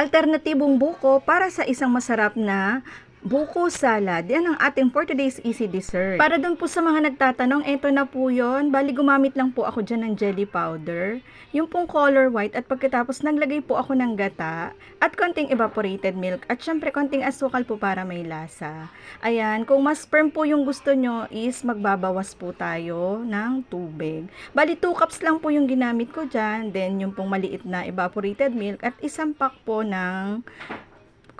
alternatibong buko para sa isang masarap na buko salad. Yan ang ating for today's easy dessert. Para dun po sa mga nagtatanong, eto na po yon. Bali gumamit lang po ako dyan ng jelly powder. Yung pong color white at pagkatapos naglagay po ako ng gata at konting evaporated milk at syempre konting asukal po para may lasa. Ayan, kung mas firm po yung gusto nyo is magbabawas po tayo ng tubig. Bali 2 cups lang po yung ginamit ko dyan. Then yung pong maliit na evaporated milk at isang pack po ng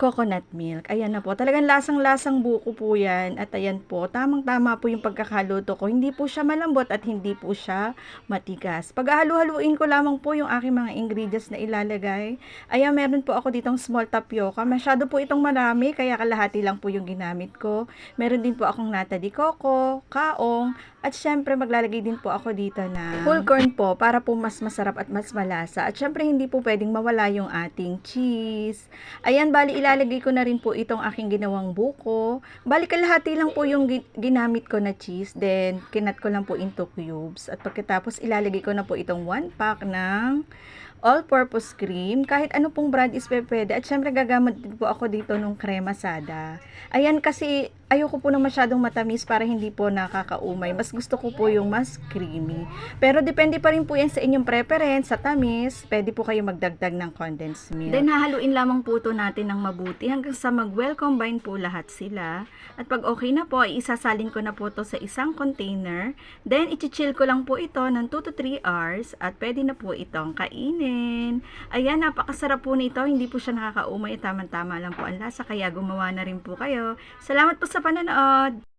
coconut milk. Ayan na po. Talagang lasang-lasang buko po yan. At ayan po, tamang-tama po yung pagkakaluto ko. Hindi po siya malambot at hindi po siya matigas. Pag halu-haluin ko lamang po yung aking mga ingredients na ilalagay. Ayan, meron po ako ditong small tapioca. Masyado po itong marami, kaya kalahati lang po yung ginamit ko. Meron din po akong nata de coco, kaong, at syempre maglalagay din po ako dito na whole corn po para po mas masarap at mas malasa. At syempre hindi po pwedeng mawala yung ating cheese. Ayan, bali ilalagay ko na rin po itong aking ginawang buko. Bali kalahati lang po yung gi- ginamit ko na cheese. Then, kinat ko lang po into cubes. At pagkatapos ilalagay ko na po itong one pack ng all-purpose cream. Kahit ano pong brand is pwede. At syempre gagamit din po ako dito nung crema sada. Ayan kasi ayoko po na masyadong matamis para hindi po nakakaumay. Mas gusto ko po yung mas creamy. Pero depende pa rin po yan sa inyong preference, sa tamis. Pwede po kayo magdagdag ng condensed milk. Then hahaluin lamang po to natin ng mabuti hanggang sa mag-well combine po lahat sila. At pag okay na po, isasalin ko na po to sa isang container. Then ichichill ko lang po ito ng 2 to 3 hours at pwede na po itong kainin. Ayan, napakasarap po nito. Hindi po siya nakakaumay. Tama-tama lang po ang lasa. Kaya gumawa na rin po kayo. Salamat po sa panonood.